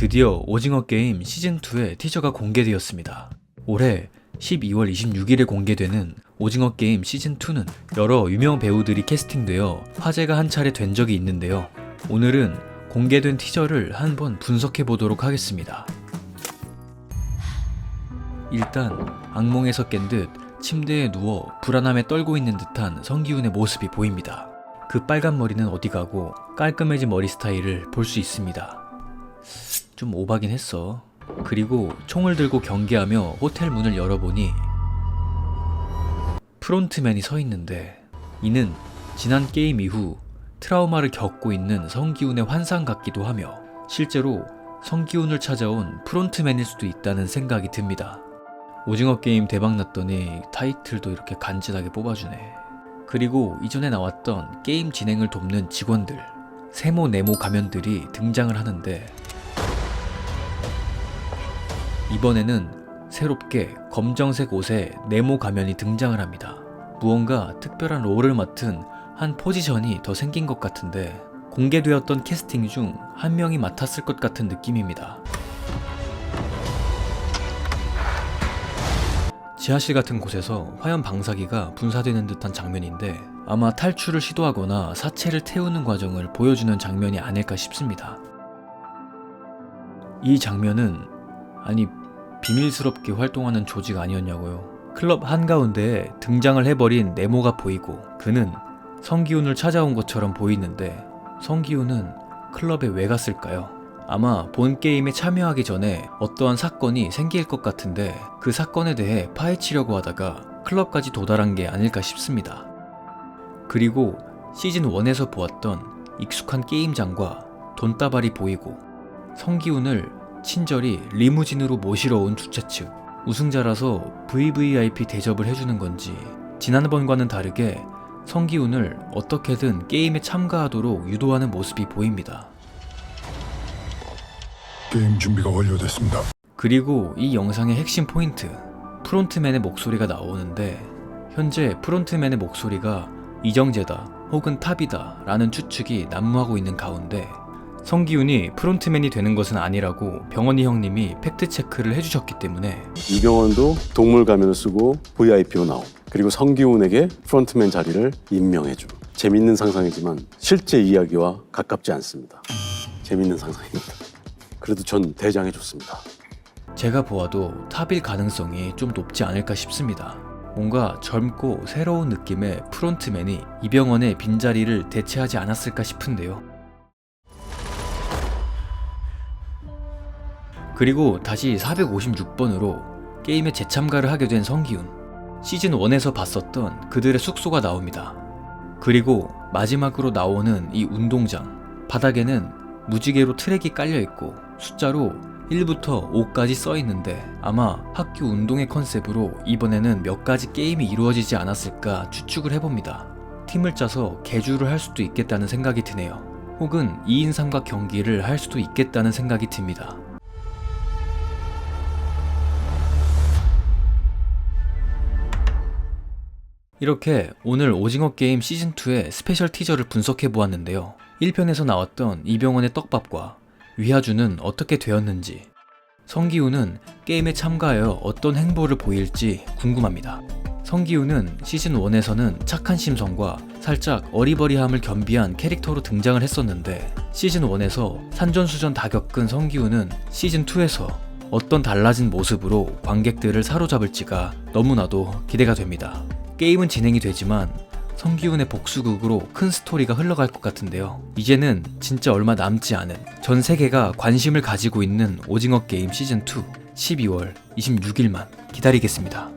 드디어 오징어 게임 시즌2의 티저가 공개되었습니다. 올해 12월 26일에 공개되는 오징어 게임 시즌2는 여러 유명 배우들이 캐스팅되어 화제가 한 차례 된 적이 있는데요. 오늘은 공개된 티저를 한번 분석해 보도록 하겠습니다. 일단 악몽에서 깬 듯 침대에 누워 불안함에 떨고 있는 듯한 성기훈의 모습이 보입니다. 그 빨간 머리는 어디 가고 깔끔해진 머리 스타일을 볼 수 있습니다. 좀 오바긴 했어. 그리고 총을 들고 경계하며 호텔 문을 열어보니 프론트맨이 서 있는데 이는 지난 게임 이후 트라우마를 겪고 있는 성기훈의 환상 같기도 하며 실제로 성기훈을 찾아온 프론트맨일 수도 있다는 생각이 듭니다. 오징어 게임 대박 났더니 타이틀도 이렇게 간지나게 뽑아주네. 그리고 이전에 나왔던 게임 진행을 돕는 직원들, 세모 네모 가면들이 등장을 하는데 이번에는 새롭게 검정색 옷에 네모 가면이 등장을 합니다. 무언가 특별한 롤을 맡은 한 포지션이 더 생긴 것 같은데 공개되었던 캐스팅 중 한 명이 맡았을 것 같은 느낌입니다. 지하실 같은 곳에서 화염 방사기가 분사되는 듯한 장면인데 아마 탈출을 시도하거나 사체를 태우는 과정을 보여주는 장면이 아닐까 싶습니다. 이 장면은 아니 비밀스럽게 활동하는 조직 아니었냐고요. 클럽 한가운데에 등장을 해버린 네모가 보이고 그는 성기훈을 찾아온 것처럼 보이는데 성기훈은 클럽에 왜 갔을까요? 아마 본 게임에 참여하기 전에 어떠한 사건이 생길 것 같은데 그 사건에 대해 파헤치려고 하다가 클럽까지 도달한 게 아닐까 싶습니다. 그리고 시즌 1에서 보았던 익숙한 게임장과 돈다발이 보이고 성기훈을 친절히 리무진으로 모시러 온 주최 측 우승자라서 VVIP 대접을 해주는 건지 지난번과는 다르게 성기훈을 어떻게든 게임에 참가하도록 유도하는 모습이 보입니다. 게임 준비가 완료됐습니다. 그리고 이 영상의 핵심 포인트 프론트맨의 목소리가 나오는데 현재 프론트맨의 목소리가 이정재다 혹은 탑이다 라는 추측이 난무하고 있는 가운데 성기훈이 프론트맨이 되는 것은 아니라고 병원이 형님이 팩트체크를 해주셨기 때문에 이병헌도 동물 가면을 쓰고 VIP로 나옴. 그리고 성기훈에게 프론트맨 자리를 임명해줌. 재밌는 상상이지만 실제 이야기와 가깝지 않습니다. 재밌는 상상입니다. 그래도 전 대장해 줬습니다. 제가 보아도 탑일 가능성이 좀 높지 않을까 싶습니다. 뭔가 젊고 새로운 느낌의 프론트맨이 이병헌의 빈자리를 대체하지 않았을까 싶은데요. 그리고 다시 456번으로 게임에 재참가를 하게 된 성기훈. 시즌 1에서 봤었던 그들의 숙소가 나옵니다. 그리고 마지막으로 나오는 이 운동장. 바닥에는 무지개로 트랙이 깔려 있고 숫자로 1부터 5까지 써 있는데 아마 학교 운동회 컨셉으로 이번에는 몇 가지 게임이 이루어지지 않았을까 추측을 해봅니다. 팀을 짜서 개주를 할 수도 있겠다는 생각이 드네요. 혹은 2인 3각 경기를 할 수도 있겠다는 생각이 듭니다. 이렇게 오늘 오징어 게임 시즌2의 스페셜 티저를 분석해 보았는데요. 1편에서 나왔던 이병헌의 떡밥과 위하주는 어떻게 되었는지, 성기훈은 게임에 참가하여 어떤 행보를 보일지 궁금합니다. 성기훈은 시즌 1에서는 착한 심성과 살짝 어리버리함을 겸비한 캐릭터로 등장을 했었는데 시즌 1에서 산전수전 다 겪은 성기훈은 시즌 2에서 어떤 달라진 모습으로 관객들을 사로잡을지가 너무나도 기대가 됩니다. 게임은 진행이 되지만 성기훈의 복수극으로 큰 스토리가 흘러갈 것 같은데요. 이제는 진짜 얼마 남지 않은 전 세계가 관심을 가지고 있는 오징어 게임 시즌 2 12월 26일만 기다리겠습니다.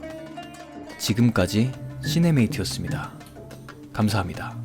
지금까지 시네메이트였습니다. 감사합니다.